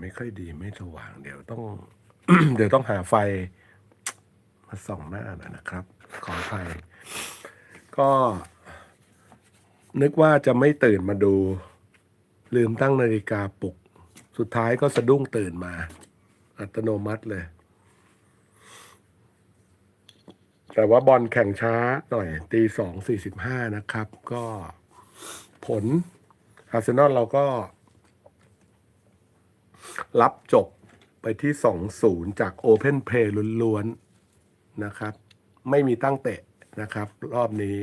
ไม่ค่อยดีไม่สว่าง เดี๋ยวต้อง เดี๋ยวต้องหาไฟ มาส่องหน้าหน่อยนะครับ ขออภัยก็ นึกว่าจะไม่ตื่นมาดู ลืมตั้งนาฬิกาปลุก สุดท้ายก็สะดุ้งตื่นมา อัตโนมัติเลย แต่ว่าบอลแข่งช้าหน่อย ตีสองสี่สิบห้านะครับ ก็ผลอาร์เซนอลเราก็ รับจบไปที่สองศูนย์จากโอเพนเพลย์ล้วนๆนะครับ ไม่มีตั้งเตะนะครับ รอบนี้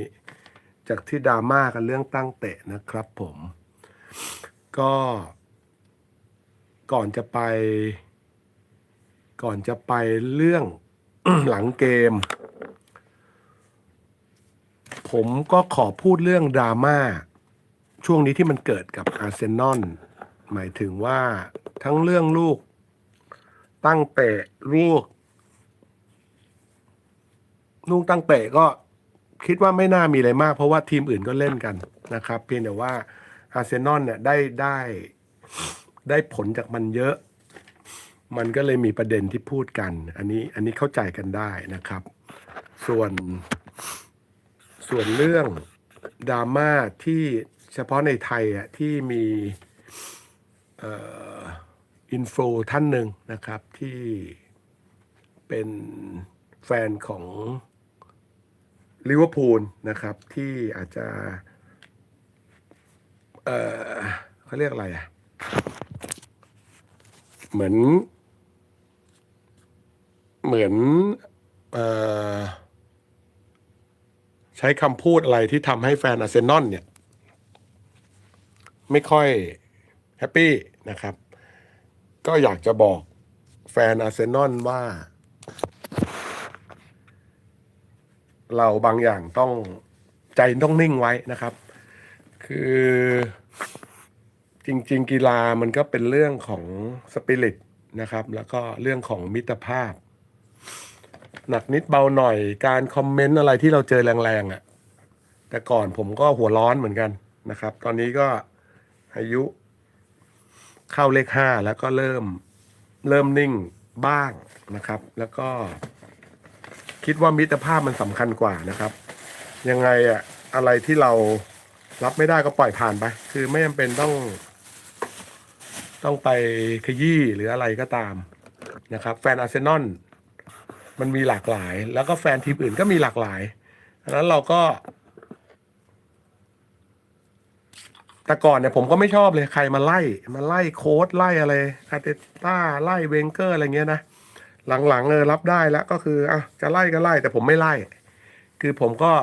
จากที่ดราม่ากันเรื่องตั้งเตะนะครับผม ก็ก่อนจะไป ก่อนจะไปเรื่องหลังเกม ผมก็ขอพูดเรื่องดราม่าช่วงนี้ที่มันเกิดกับอาร์เซนอลหมายถึงว่า ทั้งเรื่องลูก ตั้งเตะลูก ลูกตั้งเตะก็คิดว่าไม่น่ามีอะไรมาก เพราะว่าทีมอื่นก็เล่นกันนะครับ เพียงแต่ว่าอาร์เซนอลเนี่ยได้ได้ได้ผลจากมันเยอะ มันก็เลยมีประเด็นที่พูดกัน อันนี้อันนี้เข้าใจกันได้นะครับ ส่วน ส่วนเรื่องดราม่าที่เฉพาะในไทยอะที่มี เอ่อ อินโฟท่านหนึ่งนะครับที่เป็นแฟนของลิเวอร์พูลนะครับ ที่อาจจะ เออเขาเรียกอะไรอะ เหมือน เหมือนเออใช้คำพูดอะไรที่ทำให้แฟนอาร์เซนอลเนี่ย ไม่ค่อยแฮปปี้นะครับ ก็อยากจะบอกแฟนอาร์เซนอลว่า เราบางอย่างต้องใจต้องนิ่งไว้นะครับ คือจริง ๆ กีฬามันก็เป็นเรื่องของสปิริตนะครับ แล้วก็เรื่องของมิตรภาพ หนักนิดเบาหน่อยการคอมเมนต์อะไรที่เราเจอแรงๆอะ่ะแต่ก่อนผมก็หัวร้อนเหมือนกันนะครับ ตอนนี้ก็อายุ เข้าเลขห้าแล้วก็เริ่มเริ่มนิ่งบ้างนะครับ แล้วก็ คิดว่ามิตรภาพมันสำคัญกว่านะครับ ยังไงอะอะไรที่เรารับไม่ได้ก็ปล่อยผ่านไป คือไม่จำเป็นต้อง ต้องไปขยี้หรืออะไรก็ตามนะครับ แฟนอาร์เซนอลมันมีหลากหลาย แล้วก็แฟนทีมอื่นก็มีหลากหลายดังนั้นเราก็ แต่ก่อนเนี่ยผมก็ไม่ชอบเลยใครมาไล่มาไล่โค้ดไล่อะไรอาร์เตต้าไล่เวนเกอร์อะไรเงี้ยนะหลังๆเออรับได้แล้วก็คืออะจะไล่ก็ไล่แต่ผมไม่ไล่ คือผมก็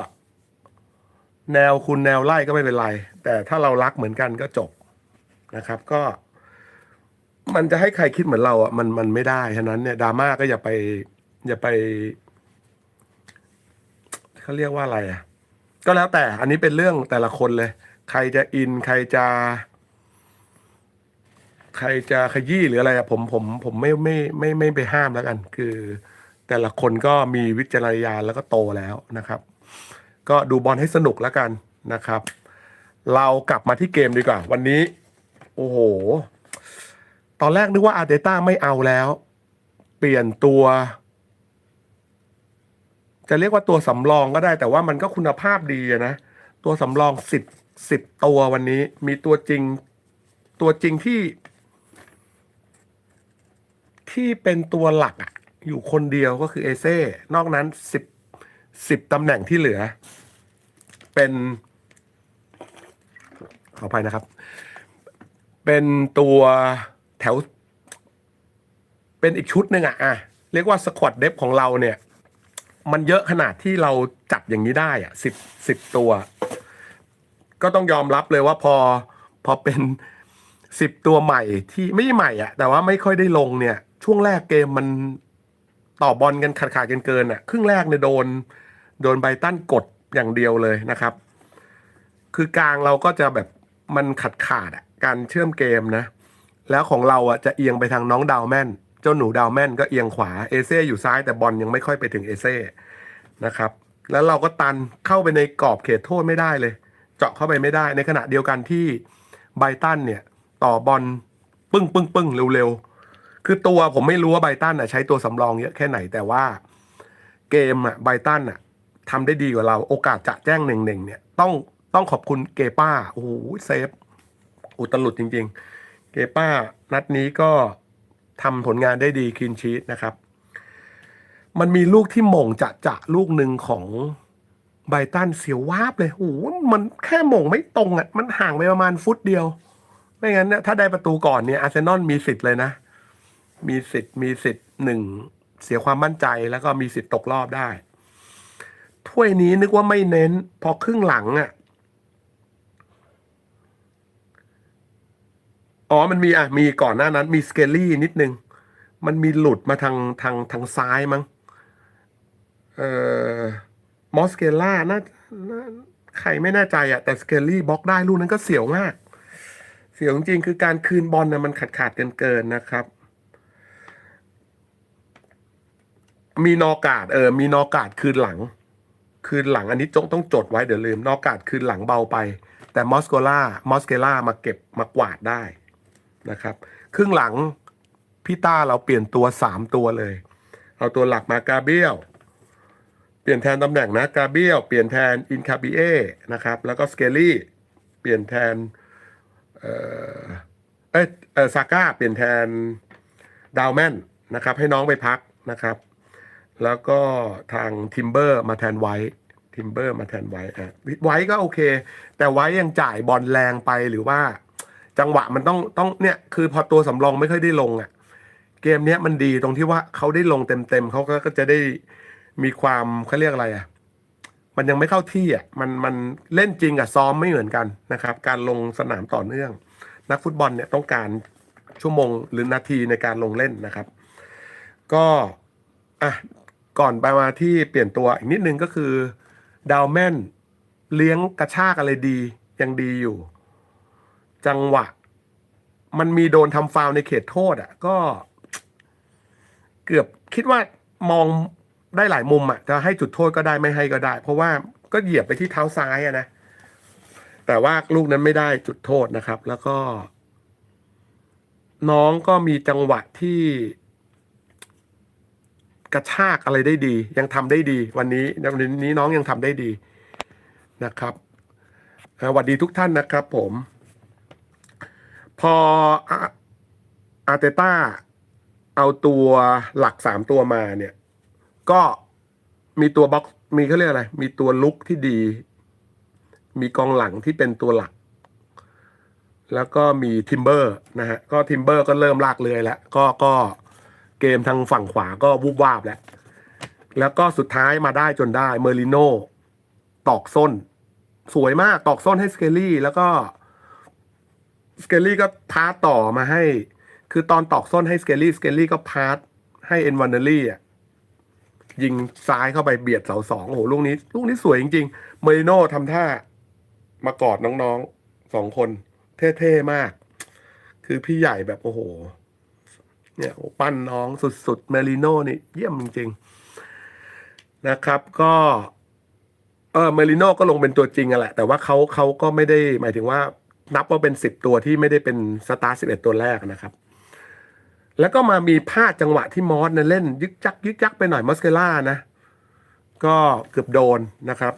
แนวคุณแนวไล่ก็ไม่เป็นไร แต่ถ้าเรารักเหมือนกันก็จบนะครับ ก็ มันจะให้ใครคิดเหมือนเราอะมันมันไม่ได้ฉะนั้นเนี่ยดราม่าก็อย่าไป อย่าไปเขาเรียกว่าอะไรอะ ก็แล้วแต่อันนี้เป็นเรื่องแต่ละคนเลย ใครจะอิน ใครจะ ใครจะขยี้หรืออะไรอะผมผมผมไม่ไม่ไม่ไม่ไปห้ามแล้วกัน คือ แต่ละคนก็มีวิจารณญาณแล้วก็โตแล้วนะครับ ก็ดูบอลให้สนุกแล้วกันนะครับ เรากลับมาที่เกมดีกว่า วันนี้ โอ้โห ตอนแรกนึกว่าอาร์เตต้าไม่เอาแล้ว เปลี่ยนตัวจะเรียกว่าตัวสำรองก็ได้แต่ว่ามันก็คุณภาพดีนะ ตัวสำรองสิบ สิบตัววันนี้ มีตัวจริง ตัวจริงที่ ที่เป็นตัวหลักอะอยู่คนเดียวก็คือเอเซ่ นอกนั้นสิบสิบตำแหน่งที่เหลือ เป็น ขออภัยนะครับ เป็นตัวแถว เป็นอีกชุดหนึ่งอะอะ เรียกว่าสควอตเดฟของเราเนี่ย มันเยอะขนาดที่เราจัดอย่างนี้ได้อะสิบสิบตัว ก็ต้องยอมรับเลยว่าพอพอเป็นสิบตัวใหม่ที่ไม่ใหม่อะแต่ว่าไม่ค่อยได้ลงเนี่ย ช่วงแรกเกมมันต่อบอลกันขาดขาดๆเกินๆอะครึ่งแรกเนี่ยโดน โดนไบตันกดอย่างเดียวเลยนะครับ คือกลางเราก็จะแบบมันขาดขาดอะการเชื่อมเกมนะ แล้วของเราอะจะเอียงไปทางน้องดาวแม่นเจ้าหนูดาวแม่นก็เอียงขวาเอเซ่อยู่ซ้ายแต่บอลยังไม่ค่อยไปถึงเอเซ่นะครับ แล้วเราก็ตันเข้าไปในกรอบเขตโทษไม่ได้เลย เจาะเข้าไปไม่ได้ ในขณะเดียวกันที่ไบตันเนี่ย ต่อบอลปึ้งปึ้งปึ้งเร็วๆ คือตัวผมไม่รู้ว่าไบตันอะใช้ตัวสำรองเยอะแค่ไหนแต่ว่าเกมอะไบตันอะทำได้ดีกว่าเรา โอกาสจะแจ้งหนึ่งหนึ่งเนี่ย ต้องต้องขอบคุณเกป้าโอ้โหเซฟอุตลุดจริง ๆ เกป้า นัดนี้ก็ทำผลงานได้ดีคินชีตนะครับ มันมีลูกที่หม่งจะจะลูกหนึ่งของ ไบตันเสียววาบเลยโอ้โหมันแค่หม่งไม่ตรงอะ มันห่างไปประมาณฟุตเดียว ไม่งั้นเนี่ยถ้าได้ประตูก่อนเนี่ยอาร์เซนอลมีสิทธิ์เลยนะ มีสิทธิ์มีสิทธิ์หนึ่งเสียความมั่นใจแล้วก็มีสิทธิ์ตกรอบได้ ถ้วยนี้นึกว่าไม่เน้น พอครึ่งหลังอะ อ๋อมันมีอะ มีก่อนหน้านั้น มีสเกลลี่นิดนึง มันมีหลุดมาทางทางทางซ้ายมั้ง เอ่อ มอสเกล่าน่าใครไม่แน่ใจอะแต่สเกลลี่บล็อกได้ลูกนั้นก็เสียวมาก เสียวจริงคือการคืนบอลนะมันขาดขาดเกินเกินๆนะครับ มีนอกาดเออ มีนอกาดคืนหลัง คืนหลังอันนี้จงต้องจดไว้เดี๋ยวลืม นอกาดคืนหลังเบาไป แต่มอสโกล่ามอสเกล่ามาเก็บมากวาดได้นะครับ ครึ่งหลังพี่ต้าเราเปลี่ยนตัวสามตัวเลย เอาตัวหลักมากาเบียล เปลี่ยนแทนตำแหน่งนะกาเบียลเปลี่ยนแทนอินคาบิเอนะครับ แล้วก็สเกลลี่เปลี่ยนแทน เออเออซาก้าเปลี่ยนแทนดาวแมนนะครับ ให้น้องไปพักนะครับ แล้วก็ทางทิมเบอร์มาแทนไว้ทิมเบอร์มาแทนไว้อะไว้ก็โอเค แต่ไว้ยังจ่ายบอลแรงไปหรือว่า จังหวะมันต้องต้องเนี่ยคือพอตัวสำรองไม่ค่อยได้ลงอะ เกมเนี้ยมันดีตรงที่ว่าเขาได้ลงเต็มๆเขาก็จะได้ มีความเขาเรียกอะไรอะมันยังไม่เข้าที่อะมันมันเล่นจริงกับซ้อมไม่เหมือนกันนะครับ การลงสนามต่อเนื่อง นักฟุตบอลเนี่ยต้องการชั่วโมงหรือนาทีในการลงเล่นนะครับ ก็อะก่อนไปมาที่เปลี่ยนตัวอีกนิดนึงก็คือดาวแม่นเลี้ยงกระชากอะไรดี ยังดีอยู่ จังหวะ มันมีโดนทำฟาวในเขตโทษอะ ก็ เกือบคิดว่ามอง ได้หลายมุมอะจะให้จุดโทษก็ได้ไม่ให้ก็ได้ เพราะว่าก็เหยียบไปที่เท้าซ้ายอะนะแต่ว่าลูกนั้นไม่ได้จุดโทษนะครับ แล้วก็ น้องก็มีจังหวะที่กระชากอะไรได้ดี ยังทำได้ดี วันนี้วันนี้น้องยังทำได้ดีนะครับสวัสดีทุกท่านนะครับผม พออาอาร์เตต้าเอาตัวหลักสามตัวมาเนี่ย ก็มีตัวบ็อกมีเขาเรียกอะไร มีตัวลุกที่ดี มีกองหลังที่เป็นตัวหลัก แล้วก็มีทิมเบอร์นะฮะ ก็ทิมเบอร์ก็เริ่มลากเลยแล้ว ก็ก็เกมทางฝั่งขวาก็วูบวาบแล้ว แล้วก็สุดท้ายมาได้จนได้เมอริโนตอกส้น สวยมากตอกส้นให้สเกลลี่ แล้วก็สเกลลี่ก็พาต่อมาให้ คือตอนตอกส้นให้สเกลลี่สเกลลี่ก็พาให้เอ็นวันเนอรี่อะ ยิงซ้ายเข้าไปเบียดเสาสองโอ้โหลูกนี้ ลูกนี้สวยจริงๆเมริโน่ทำท่ามากอดน้องๆสองคน เท่ๆมาก คือพี่ใหญ่แบบโอ้โห เนี่ยปั้นน้องสุดๆเมริโน่นี่เยี่ยมจริงๆนะครับ ก็เออเมริโน่ก็ลงเป็นตัวจริงอะแหละ แต่ว่าเขาเขาก็ไม่ได้หมายถึงว่านับว่าเป็นสิบตัวที่ไม่ได้เป็นสตาร์สิบเอ็ดตัวแรกนะครับ แล้วก็มามีพลาดจังหวะที่มอสเนี่ยเล่น ยึกจัก ยึกจักไปหน่อยมอสเกล่านะ ก็เกือบโดนนะครับ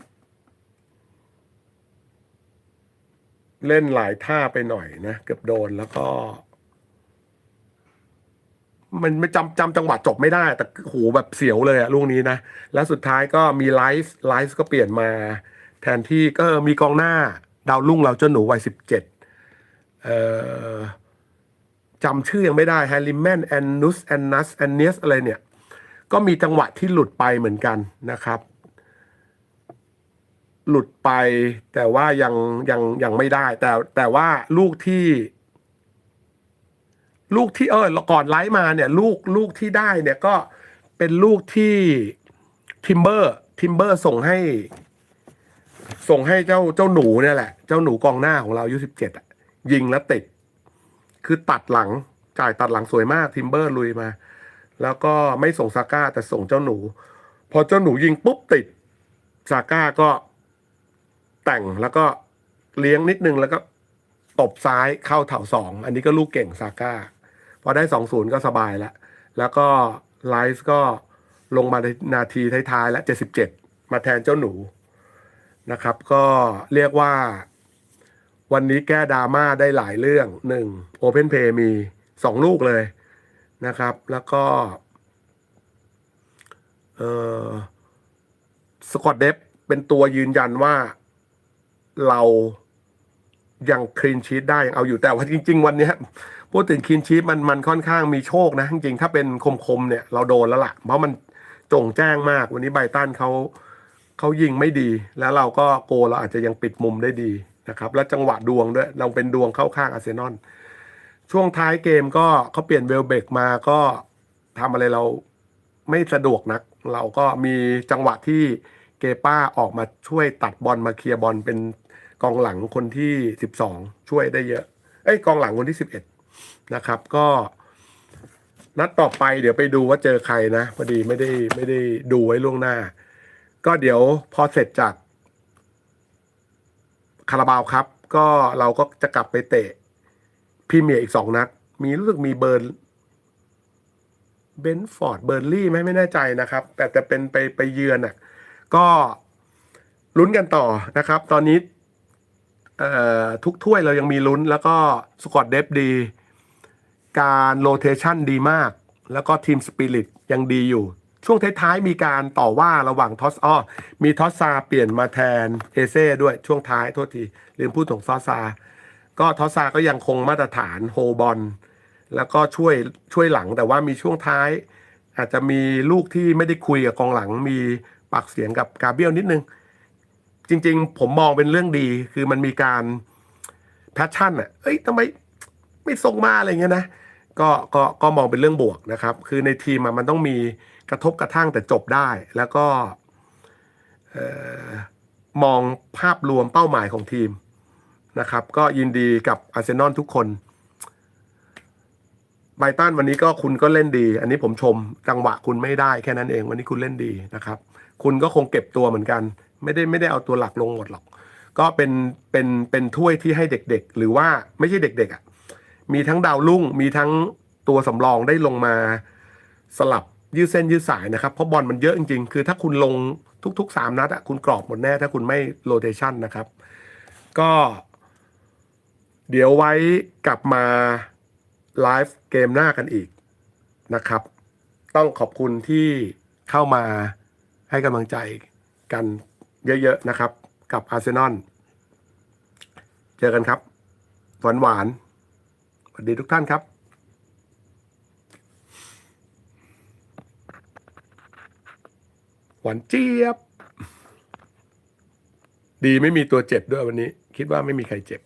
เล่นหลายท่าไปหน่อยนะ เกือบโดนแล้วก็ มันไม่จำจำจังหวะจบไม่ได้ แต่โหแบบเสียวเลยอะลูกนี้นะ แล้วสุดท้ายก็มีไลฟ์ไลฟ์ก็เปลี่ยนมา แทนที่ก็มีกองหน้า ดาวรุ่งเราเจ้าหนูวัยสิบเจ็ดเอ่อ จำชื่อยังไม่ได้แฮริแมนแอนนุสแอนนัสแอนเนสอะไรเนี่ย ก็มีจังหวะที่หลุดไปเหมือนกันนะครับ หลุดไปแต่ว่ายังยังยังไม่ได้ แต่แต่ว่าลูกที่ ลูกที่เออก่อนไลฟ์มาเนี่ย ลูกลูกที่ได้เนี่ยก็เป็นลูกที่ทิมเบอร์ทิมเบอร์ส่งให้ ส่งให้เจ้าเจ้าหนูเนี่ยแหละ เจ้าหนูกองหน้าของเราอายุสิบเจ็ดยิงแล้วติด คือตัดหลังจ่ายตัดหลังสวยมากทิมเบอร์ลุยมา แล้วก็ไม่ส่งซาก้าแต่ส่งเจ้าหนู พอเจ้าหนูยิงปุ๊บติดซาก้าก็แต่งแล้วก็เลี้ยงนิดนึงแล้วก็ตบซ้ายเข้าแถวสองอันนี้ก็ลูกเก่งซาก้าพอได้สองศูนย์ก็สบายแล้ว แล้วก็ไลฟ์ก็ลงมาในนาทีท้ายๆแล้วเจ็ดสิบเจ็ดมาแทนเจ้าหนูนะครับ ก็เรียกว่า วันนี้แก้ดราม่าได้หลายเรื่องหนึ่งโอเพนเพย์มีสองลูกเลยนะครับ แล้วก็เออสกอตเดฟเป็นตัวยืนยันว่าเรายังคลีนชีตได้ยังเอาอยู่แต่ว่าจริง ๆ วันนี้พูดถึงคลีนชีตมันมันค่อนข้างมีโชคนะ จริงๆถ้าเป็นคมๆเนี่ย เราโดนแล้วล่ะ เพราะมันจงแจ้งมาก วันนี้ไบตันเขาเขายิงไม่ดี แล้วเราก็โกเราอาจจะยังปิดมุมได้ดี นะครับแล้วจังหวะดวงด้วยเราเป็นดวงเข้าข้างอาร์เซนอลช่วงท้ายเกมก็เขาเปลี่ยนเวลเบกมาก็ทำอะไรเราไม่สะดวกนัก เราก็มีจังหวะที่เกป้าออกมาช่วยตัดบอลมาเคลียร์บอลเป็นกองหลังคนที่สิบสองช่วยได้เยอะ เอ้ยกองหลังคนที่สิบเอ็ดนะครับก็นัดต่อไปเดี๋ยวไปดูว่าเจอใครนะ พอดีไม่ได้ไม่ได้ดูไว้ล่วงหน้า ก็เดี๋ยวพอเสร็จจาก คาราบาวครับ ก็เราก็จะกลับไปเตะพรีเมียร์อีกสองนัดมีรู้สึกมีเบิร์นเบนฟอร์ดเบอร์ลี่ไหมไม่แน่ใจนะครับ แต่จะเป็นไปไปเยือนอะก็ลุ้นกันต่อนะครับ ตอนนี้ทุกถ้วยเรายังมีลุ้น แล้วก็สกอตเดฟดี การโรเทชันดีมาก แล้วก็ทีมสปิริตยังดีอยู่ ช่วงท้ายๆมีการต่อว่าระหว่างทอสอ้อมีทอสซาเปลี่ยนมาแทนเอเซ่ด้วยช่วงท้ายโทษทีลืมพูดถึงทอสซา ก็ทอสซาก็ยังคงมาตรฐานโฮบอลแล้วก็ช่วยช่วยหลังแต่ว่ามีช่วงท้าย อาจจะมีลูกที่ไม่ได้คุยกับกองหลัง มีปากเสียงกับกาเบียลนิดนึง จริง ๆ ผมมองเป็นเรื่องดี คือมันมีการแพชชั่นอะเอ้ยทำไมไม่ส่งมาอะไรเงี้ยนะ ก็ก็ก็มองเป็นเรื่องบวกนะครับ คือในทีมมันต้องมีกระทบกระทั่งแต่จบได้ แล้วก็มองภาพรวมเป้าหมายของทีมนะครับ ก็ยินดีกับอาร์เซนอลทุกคนไบตันวันนี้ก็คุณก็เล่นดี อันนี้ผมชมจังหวะคุณไม่ได้แค่นั้นเองวันนี้คุณเล่นดีนะครับ คุณก็คงเก็บตัวเหมือนกัน ไม่ได้ไม่ได้เอาตัวหลักลงหมดหรอก ก็เป็นเป็นเป็นถ้วยที่ให้เด็กๆ หรือว่าไม่ใช่เด็กๆอะ มีทั้งดาวรุ่ง มีทั้งตัวสำรองได้ลงมาสลับยืดเส้นยืดสายนะครับ เพราะบอลมันเยอะจริงๆ คือถ้าคุณลงทุกๆสามนัดอะคุณกรอบหมดแน่ถ้าคุณไม่โรเตชันนะครับ ก็ เดี๋ยวไว้กลับมาไลฟ์เกมหน้ากันอีกนะครับ ต้องขอบคุณที่เข้ามาให้กำลังใจกันเยอะๆนะครับ กับอาร์เซนอลเจอกันครับ หวานหวานๆ วัสดีทุกท่านครับหวานเจี๊ยบ ดีไม่มีตัวเจ็บด้วยวันนี้ คิดว่าไม่มีใครเจ็บ